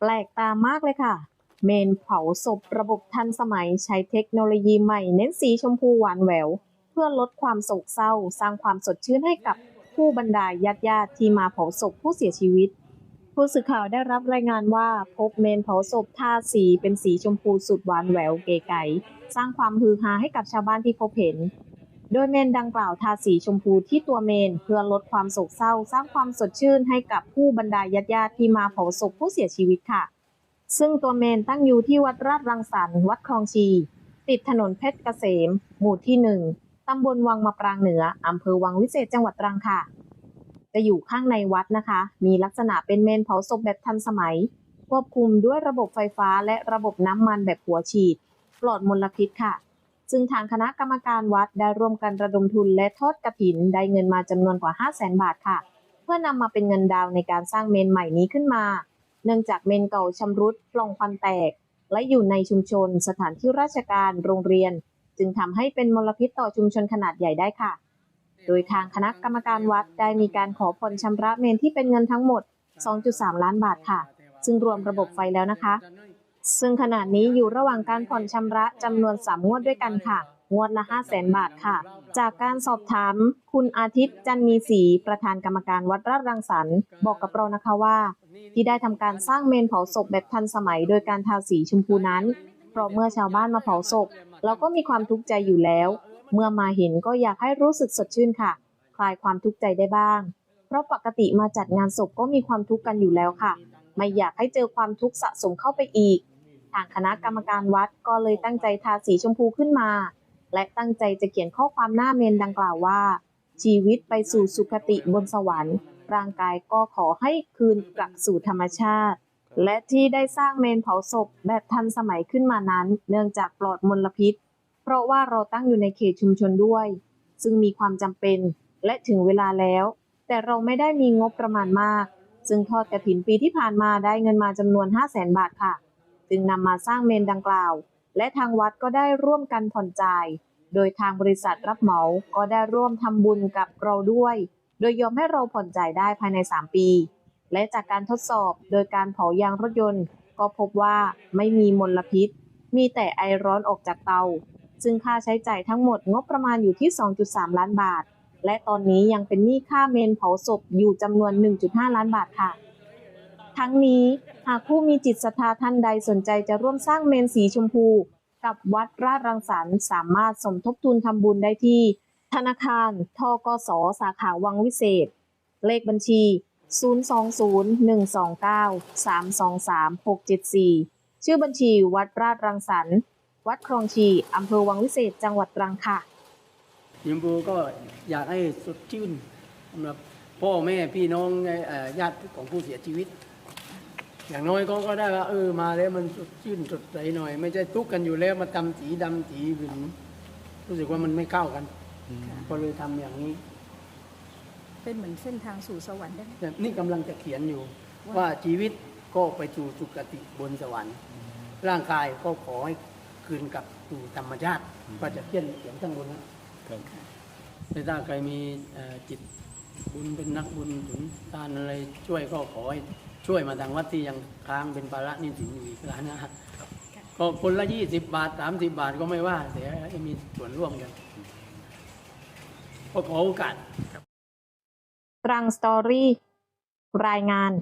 แปลกตามากเลยค่ะ เมนเผาศพระบบทันสมัยใช้เทคโนโลยีใหม่เน้นสีชมพูหวานแหวว เพื่อลดความโศกเศร้า สร้างความสดชื่นให้กับผู้บรรดาญาติญาติที่มาเผาศพผู้เสียชีวิต ผู้สื่อข่าวได้รับรายงานว่าพบเมนเผาศพทาสีเป็นสีชมพูสุดหวานแหววเก๋ไก๋สร้างความฮือฮาให้กับชาวบ้านที่พบเห็น โดยเมนดังกล่าวทาสีชมพูที่ตัวเมน เพื่อลดความโศกเศร้า สร้างความสดชื่นให้กับผู้บรรดาญาติญาติที่มาเผาศพผู้เสียชีวิตค่ะ ซึ่งตัวเมนตั้งอยู่ที่วัดราชรังสรรค์วัดคลองชี ติดถนนเพชรเกษม หมู่ที่หนึ่งตำบลวังมะปรางเหนืออำเภอวังวิเศษจังหวัดตรังค่ะ จะอยู่ข้างในวัดนะคะ มีลักษณะเป็นเมนเผาศพแบบทันสมัย ควบคุมด้วยระบบไฟฟ้าและระบบน้ำมันแบบหัวฉีด ปลอดมลพิษค่ะ ซึ่งทางคณะกรรมการวัดได้ร่วมกันระดมทุนและทอดกระถินได้เงินมาจำนวนกว่า 5 0 0 0 0 0 บาทค่ะ เพื่อนำมาเป็นเงินดาวในการสร้างเมนใหม่นี้ขึ้นมา เนื่องจากเมนเก่าชำรุดปล่องควันแตก และอยู่ในชุมชน สถานที่ราชการ โรงเรียน จึงทำให้เป็นมลพิษต่อชุมชนขนาดใหญ่ได้ค่ะ โดยทางคณะกรรมการวัดได้มีการขอผ่อนชำระเมนที่เป็นเงินทั้งหมด 2.3 ล้านบาทค่ะ ซึ่งรวมระบบไฟแล้วนะคะ ซึ่งขณะนี้อยู่ระหว่างการผ่อนชำระจำนวน3งวดด้วยกันค่ะ งวดละ 5 0 0 0 0 0บาทค่ะ จากการสอบถาม คุณอาทิตย์จันมีศรีประธานกรรมการวัดราชรังสรรค์บอกกับเรานะคะว่า ที่ได้ทำการสร้างเมนเผาศพแบบทันสมัยโดยการทาสีชมพูนั้น เพราะเมื่อชาวบ้านมาเผาศพเราก็มีความทุกข์ใจอยู่แล้ว เมื่อมาเห็นก็อยากให้รู้สึกสดชื่นค่ะ คลายความทุกข์ใจได้บ้าง เพราะปกติมาจัดงานศพก็มีความทุกข์กันอยู่แล้วค่ะ ไม่อยากให้เจอความทุกข์สะสมเข้าไปอีก ทางคณะกรรมการวัดก็เลยตั้งใจทาสีชมพูขึ้นมา และตั้งใจจะเขียนข้อความหน้าเมนดังกล่าวว่า ชีวิตไปสู่สุคติบนสวรรค์ ร่างกายก็ขอให้คืนกลับสู่ธรรมชาติ และที่ได้สร้างเมนเผาศพแบบทันสมัยขึ้นมานั้น เนื่องจากปลอดมลพิษ เพราะว่าเราตั้งอยู่ในเขตชุมชนด้วย ซึ่งมีความจำเป็นและถึงเวลาแล้ว แต่เราไม่ได้มีงบประมาณมาก ซึ่งทอดกระถินปีที่ผ่านมาได้เงินมาจำนวน 5 0 0แสนบาทค่ะ จึงนำมาสร้างเมนดังกล่าว และทางวัดก็ได้ร่วมกันผ่อนจ่าย โดยทางบริษัทรับเหมาก็ได้ร่วมทำบุญกับเราด้วย โดยยอมให้เราผ่อนจ่ายได้ภายใน 3 ปี และจากการทดสอบโดยการเผายางรถยนต์ ก็พบว่าไม่มีมลพิษ มีแต่ไอร้อนออกจากเตา ซึ่งค่าใช้จ่ายทั้งหมดงบประมาณอยู่ที่ 2.3 ล้านบาท และตอนนี้ยังเป็นหนี้ค่าเมนเผาศพอยู่จำนวน 1.5 ล้านบาทค่ะ ทั้งนี้ากผู้มีจิตศรัทธาท่านใดสนใจจะร่วมสร้างเมนสีชมพู กับวัดราชรังสรรค์สามารถสมทบทุนทำบุญได้ที่ ธนาคารทกสสาขาวังวิเศษ เลขบัญชี 020-129-323-674 ชื่อบัญชีวัดราชรังสรรค์ วัดคลองชีอำเภอวังวิเศษ จังหวัดตรังค่ะยิมพูก็อยากให้สดชื่นสำหรับพ่อแม่พี่น้องญาติของผู้เสียชีวิต อย่างน้อยก็ก็ได้ว่าเออมาแล้วมันสดชื่นสดใสหน่อย ไม่ใช่ทุกข์กันอยู่แล้วมาทำสีดำสีหึนรู้สึกว่ามันไม่เข้ากันก็เลยทำอย่างนี้ เป็นเหมือนเส้นทางสู่สวรรค์ได้ไหม แต่นี่กำลังจะเขียนอยู่ว่าชีวิตก็ไปสู่สุคติบนสวรรค์ ร่างกายก็ขอให้คืนกลับสู่ธรรมชาติก็จะเขียนเขียนข้างบนนะแต่ถ้าใครมีเอ่อจิตบุญเป็นนักบุญถึงทานอะไรช่วยก็ขอให้ ช่วยมาทางวัดที่ยังค้างเป็นภาระหนี่สินอยู่อีกล้านนะฮะก็คนละยี่สิบบาทสามสิบบาทก็ไม่ว่าแต่ให้มีส่วนร่วมกันก็ขอโอกาสตรังสตอรี่รายงาน